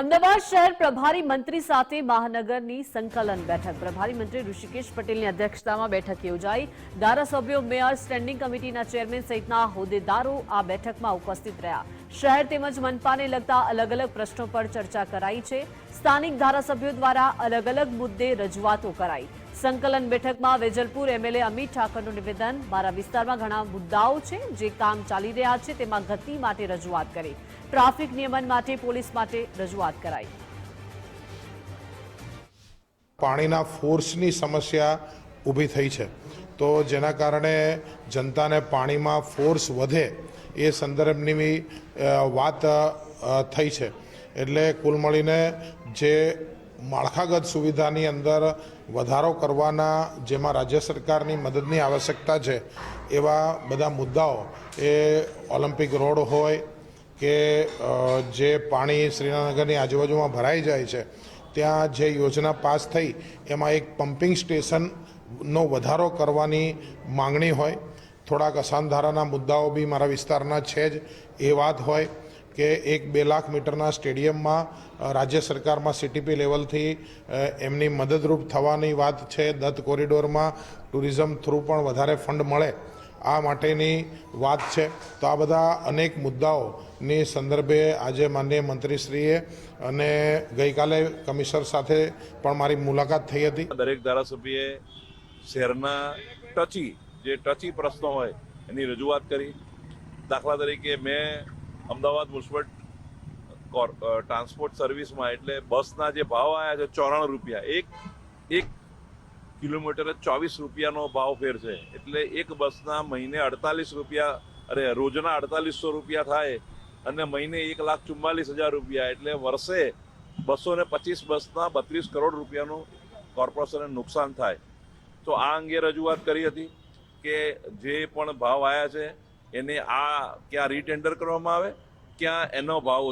અમદાવાદ શહેર પ્રભારી મંત્રી સાથે મહાનગરની સંકલન બેઠક. પ્રભારી મંત્રી ઋષિકેશ પટેલની અધ્યક્ષતામાં બેઠક યોજાઈ. ધારાસભ્યો, મેયર, સ્ટેન્ડિંગ કમિટીના ચેરમેન સહિતના હોદ્દેદારો આ બેઠકમાં ઉપસ્થિત રહ્યા. શહેર તેમજ મનપાને લગતા અલગ અલગ પ્રશ્નો પર ચર્ચા કરાઈ છે. સ્થાનિક ધારાસભ્યો દ્વારા અલગ અલગ મુદ્દે રજૂઆતો કરાઈ. સંકલન બેઠકમાં વેજલપુર એમએલએ અમિત ઠાકરનું નિવેદન. મારા વિસ્તારમાં ઘણા મુદ્દાઓ છે, જે કામ ચાલી રહ્યા છે, તેમાં ગતિ માટે રજૂઆત કરી. ટ્રાફિક નિયમન માટે પોલીસ માટે રજૂઆત કરાઈ. પાણીના ફોર્સની સમસ્યા ઊભી થઈ છે. તો જેના કારણે જનતાને પાણીમાં ફોર્સ વધે એ સંદર્ભની વાત થઈ છે. એટલે કુલ મળીને જે માળખાગત સુવિધાની અંદર વધારો કરવાના જેમાં રાજ્ય સરકારની મદદની આવશ્યકતા છે, એવા બધા મુદ્દાઓ એ ઓલિમ્પિક રોડ હોય કે જે પાણી શ્રીનગરની આજુબાજુમાં ભરાઈ જાય છે, ત્યાં જે યોજના પાસ થઈ, એમાં એક પમ્પિંગ સ્ટેશનનો વધારો કરવાની માંગણી હોય. થોડાક અસાનધારાના મુદ્દાઓ બી મારા વિસ્તારના છે જ, એ વાત હોય. કે એક બે લાખ મીટરના સ્ટેડિયમમાં રાજ્ય સરકારમાં સીટીપી લેવલથી એમની મદદરૂપ થવાની વાત છે. દત્ત કોરિડોરમાં ટુરિઝમ થ્રુ પણ વધારે ફંડ મળે. આ માટેની વાત છે. તો આ બધા અનેક મુદ્દાઓની સંદર્ભે આજે માનનીય મંત્રીશ્રીએ અને ગઈકાલે કમિશનર સાથે પણ મારી મુલાકાત થઈ હતી. દરેક ધારાસભ્યએ શહેરના ટચી, જે ટચી પ્રશ્નો હોય એની રજૂઆત કરી. દાખલા તરીકે મેં અમદાવાદ કોર- ટ્રાન્સપોર્ટ સર્વિસમાં એટલે બસના જે ભાવ આવ્યા છે ચોરાણું રૂપિયા. એક એક કિલોમીટરે ચોવીસ રૂપિયાનો ભાવ ફેર છે. એટલે એક બસના મહિને અડતાલીસ રૂપિયા, અરે, રોજના અડતાલીસો રૂપિયા થાય અને મહિને એક લાખ ચુમ્માલીસ હજાર રૂપિયા. એટલે વર્ષે બસો ને પચીસ બસના બત્રીસ કરોડ રૂપિયાનું કોર્પોરેશનને નુકસાન થાય. તો આ અંગે રજૂઆત કરી હતી કે જે પણ ભાવ આવ્યા છે એને આ ક્યાં રીટેન્ડર કરવામાં આવે ક્યાં એનો ભાવ